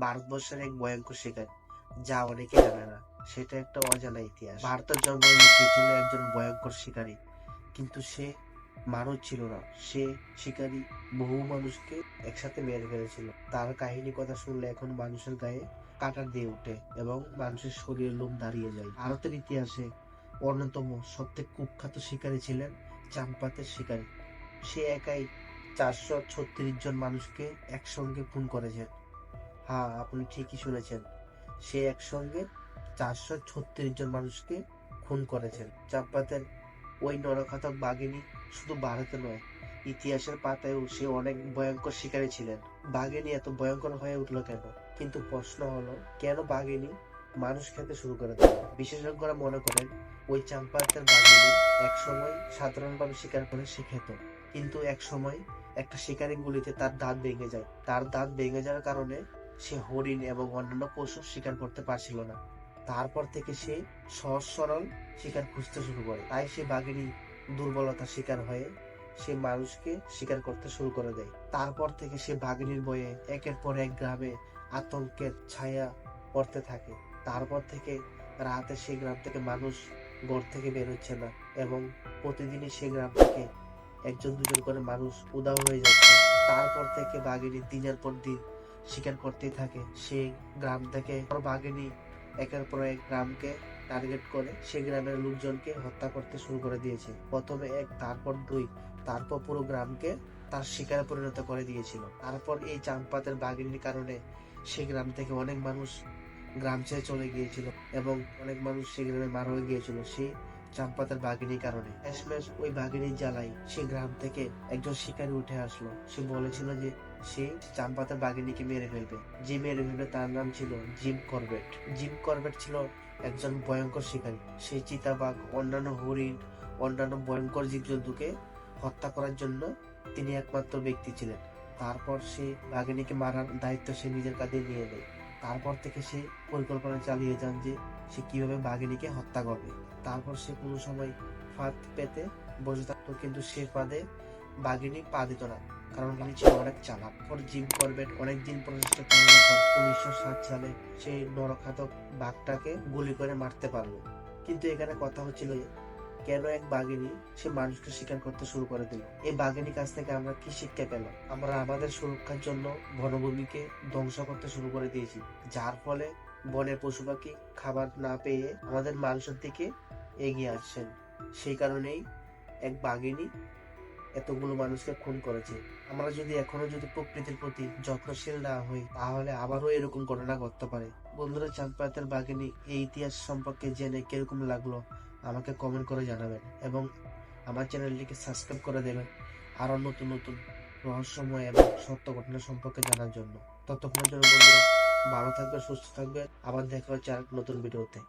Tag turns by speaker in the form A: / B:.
A: ভারতবর্ষের এক ভয়ঙ্কর শিকারী, যা অনেকে জানে না। সেটা একটা অজানা ইতিহাস। ভারতের লুকিয়ে ছিল একজন ভয়ঙ্কর শিকারী, কিন্তু সে মানুষ ছিল না। সে শিকারী বহু মানুষকে একসাথে মেরে ফেলেছিল। তার কাহিনী কথা শুনলে এখন মানুষের গায়ে কাটা দিয়ে ওঠে এবং মানুষের শরীরে লোম দাঁড়িয়ে যায়। ভারতের ইতিহাসে অন্যতম সবথেকে কুখ্যাত শিকারী ছিলেন চাম্পাতের শিকারী। সে একাই চারশো ছত্রিশ জন মানুষকে একসঙ্গে খুন করেছেন হ্যাঁ আপনি ঠিকই শুনেছেন। সে একসঙ্গে চারশো ছত্রিশ জন মানুষকে খুন করেছেন। চাম্পাতের ওই নরখাতক বাঘিনী শুধু ভারতে নয়, ইতিহাসের পাতায়ও সে অনেক ভয়ঙ্কর শিকারী ছিলেন। বাঘিনী এত ভয়ঙ্কর হয়ে উঠল কেন? কিন্তু প্রশ্ন হলো, কেন বাঘিনী মানুষ খেতে শুরু করে দেয়? বিশেষজ্ঞরা মনে করেন, ওই চাম্পাতের বাঘিনী একসময় সাধারণভাবে শিকার করে সে খেত। কিন্তু এক সময় একটা শিকারি গুলিতে তার দাঁত ভেঙে যায়। তার দাঁত ভেঙে যাওয়ার কারণে সে হরিণ এবং অন্যান্য পশু শিকার করতে পারছিল না। তারপর থেকে সে সহজ সরল শিকার খুঁজতে শুরু করে। তাই সে বাঘিনী দুর্বলতার শিকার হয়ে সে মানুষকে শিকার করতে শুরু করে দেয়। তারপর থেকে সে বাঘিনীর বয়ে একের পর এক গ্রামে আতঙ্কের ছায়া পড়তে থাকে। তারপর থেকে রাতে সেই গ্রাম থেকে মানুষ ঘর থেকে বের হচ্ছে না এবং প্রতিদিনই সেই গ্রাম থেকে একজন দুজন করে মানুষ উদাও হয়ে যাচ্ছে। তারপর থেকে বাঘিনী দিনের পর দিন শিকার করতেই থাকে। সেই গ্রাম থেকে বাঘিনী একের পর এক গ্রামকে টার্গেট করে সেই গ্রামের লোকজনকে হত্যা করতে শুরু করে দিয়েছে। প্রথমে এক, তারপর দুই, তারপর পুরো গ্রামকে তার শিকারে পরিণত করে দিয়েছিল। তারপর এই চাম্পাতের বাঘিনীর কারণে সেই গ্রাম থেকে অনেক মানুষ গ্রাম ছেড়ে চলে গিয়েছিল এবং অনেক মানুষ সেই গ্রামে মারা হয়ে গিয়েছিল। সেই চাম্পাতের বাঘিনীর কারণে। শেষমেশ ওই বাঘিনীর জ্বালাই সেই গ্রাম থেকে একজন শিকারী উঠে আসলো। সে বলেছিল যে সে চাম্পাতের বাঘিনীকে মেরে ফেলবে। যে মেরে ফেলবে তার নাম ছিল জিম করবেট। জিম করবেট ছিল একজন ভয়ঙ্কর শিকারী। সেই চিতাবাঘ, অন্যান্য হরিণ, অন্যান্য ভয়ঙ্কর জীবজন্তুকে হত্যা করার জন্য তিনি একমাত্র ব্যক্তি ছিলেন। তারপর সে বাঘিনীকে মারার দায়িত্ব সে নিজের কাঁধে নিয়ে নেয়। তারপর থেকে সে পরিকল্পনা চালিয়ে যান যে সে কীভাবে বাঘিনীকে হত্যা করবে। তারপর সে কোনো সময় ফাঁদ পেতে বসে থাকতো, কিন্তু সে ফাঁদে বাঘিনী পা দিত না, কারণ তিনি ছিল অনেক চালাক। পর জিম করবেট অনেকদিন প্রচেষ্টা চালানোর পর উনিশশো সাত সালে সেই নরখাতক বাঘটাকে গুলি করে মারতে পারল। কিন্তু এখানে কথা হচ্ছিল কেন এক বাঘিনী সে মানুষকে শিকার করতে শুরু করে দিল? এই বাঘিনীর কাছ থেকে আমরা কি শিক্ষা পেলাম? আমরা আমাদের সুরক্ষার জন্য বনভূমিকে ধ্বংস করতে শুরু করে দিয়েছি, যার ফলে বনের পশু পাখি খাবার না পেয়ে আমাদের মানুষের দিকে এগিয়ে আসছেন। সেই কারণেই এক বাঘিনী এতগুলো মানুষকে খুন করেছে। আমরা যদি এখনও যদি প্রকৃতির প্রতি যত্নশীল না হই, তাহলে আবারও এরকম ঘটনা ঘটতে পারে। বন্ধুরা চাম্পাতের বাঘিনী এই ইতিহাস সম্পর্কে জেনে কীরকম লাগল আমাকে কমেন্ট করে জানাবেন এবং আমার চ্যানেলটিকে সাবস্ক্রাইব করে দেবেন আরও নতুন নতুন রহস্যময় এবং সত্য ঘটনা সম্পর্কে জানার জন্য। ততক্ষণের জন্য বন্ধুরা, ভালো থাকবে সুস্থ থাকবে আবার দেখা হচ্ছে আর নতুন ভিডিওতে।